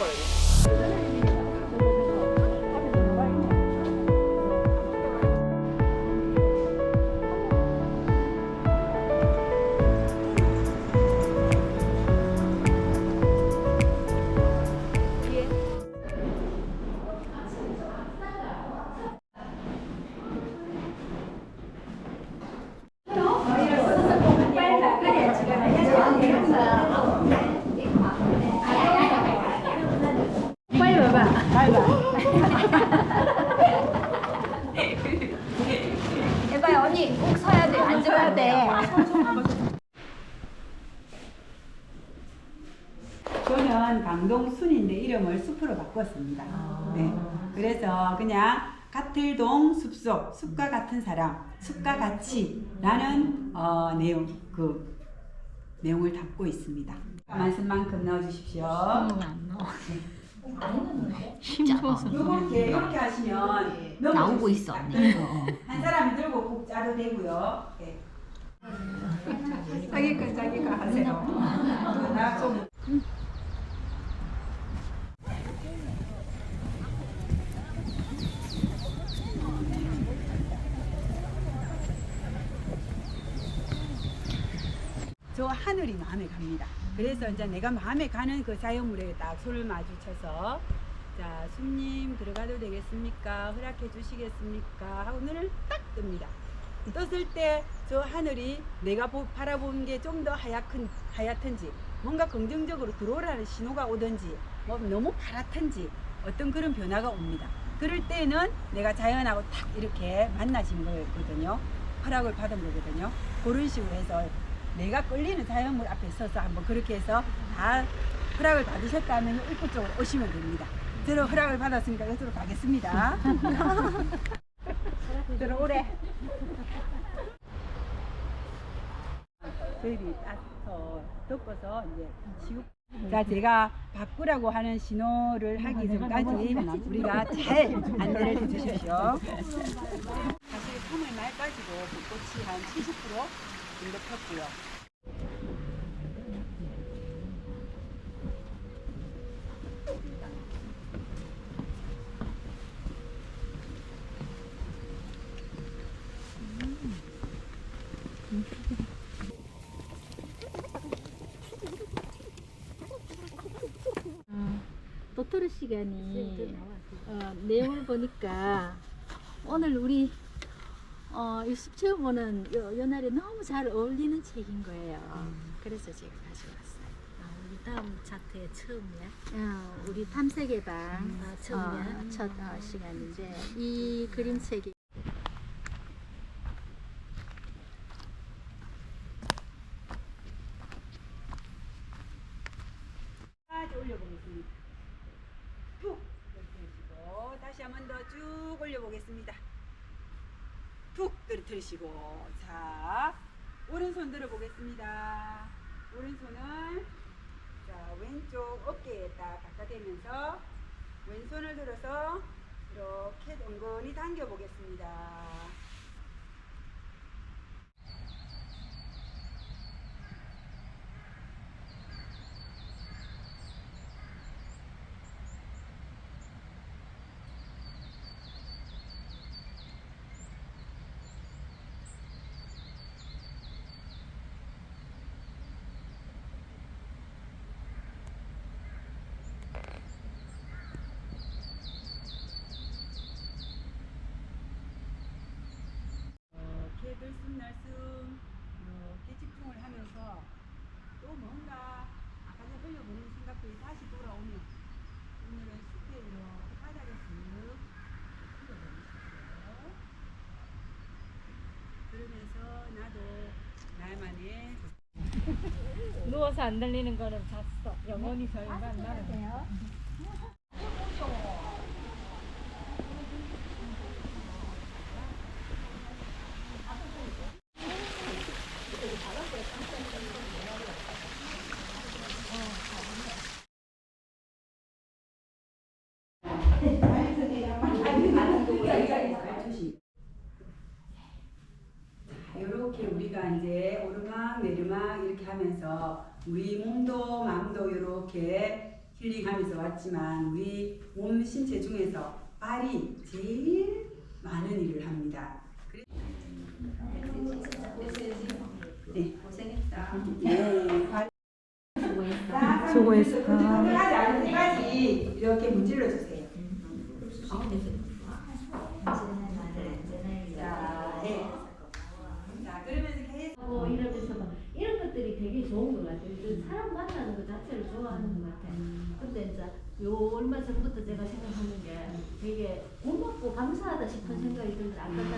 করেন 꼭 서야 돼. 앉으면 안 돼요. 저는 강동순인데 이름을 숲으로 바꿨습니다. 네. 그래서 그냥 가틀동 숲속 숲과 같은 사람 숲과 같이 라는 어, 내용 그 내용을 담고 있습니다. 말씀만큼 넣어주십시오. 힘줘서. 이렇게 이렇게 하시면 나오고 있어. 한 사람이 들고 꼭 짜도 되고요. 네. 자기 거 자기가 하세요. 좀저 하늘이 마음에 갑니다. 그래서 이제 내가 마음에 가는 그 사형물에 딱 손을 마주쳐서 자, 숨님 들어가도 되겠습니까? 허락해 주시겠습니까? 하고 눈을 딱 뜹니다. 떴을 때 저 하늘이 내가 보, 바라보는 게좀 더 하얗은, 하얗든지 뭔가 긍정적으로 들어오라는 신호가 오든지 뭐 너무 파랗든지 어떤 그런 변화가 옵니다. 그럴 때는 내가 자연하고 딱 이렇게 만나신 거거든요. 허락을 받은 거거든요. 그런 식으로 해서 내가 끌리는 자연물 앞에 서서 한번 그렇게 해서 다 허락을 받으셨다면 입구 쪽으로 오시면 됩니다. 저는 허락을 받았으니까 이쪽으로 가겠습니다. 들어오래. 저희들이 따서 덮어서 이제 지우. 자, 제가 바꾸라고 하는 신호를 하기 전까지 우리가 잘 안내를 해주십시오. 사실 3월 말까지도 벚꽃이 한 70% 정도 폈고요. 도토리 시간이 어, 내용을 보니까 오늘 우리 어, 유습 처음 보는 요, 요 날에 너무 잘 어울리는 책인 거예요. 그래서 제가 가져왔어요. 아, 우리 다음 차트의 처음이야? 어, 우리 탐색 개방 아, 처음이야? 어, 첫 어, 시간인데 이 그림책이 까지 올려보겠습니다. 툭 떨어뜨리시고 다시 한 번 더 쭉 올려보겠습니다. 툭 떨어뜨리시고 자 오른손 들어보겠습니다. 오른손을 자 왼쪽 어깨에 딱 갖다 대면서 왼손을 들어서 이렇게 은근히 당겨 보겠습니다. 이렇게 들숨날숨 이렇게 집중을 하면서 또 뭔가 아까 전에 흘려보는 생각들이 다시 돌아오면 오늘은 숲에 이렇게 바닥에 쓱 흘려보내주세요. 그러면서 나도 나만의 누워서 안 들리는 거는 잤어. 영원히 저희만 나는. 이렇게 우리가 이제 오르막 내리막 이렇게 하면서 우리 몸도 마음도 이렇게 힐링하면서 왔지만 우리 몸 신체 중에서 발이 제일 많은 일을 합니다. 네. 고생했다. 네. 발- 수고했어. 때까지 이렇게 문질러 주세요. 자, 네. 자, 그러면서 계속 하고 이러면서 막 이런 것들이 되게 좋은 것 같아요. 그 사람 만나는 것 자체를 좋아하는 것 같아요. 근데 이제 요 얼마 전부터 제가 생각하는 게 되게 고맙고 감사하다 싶은 생각이 들어요. 아까 나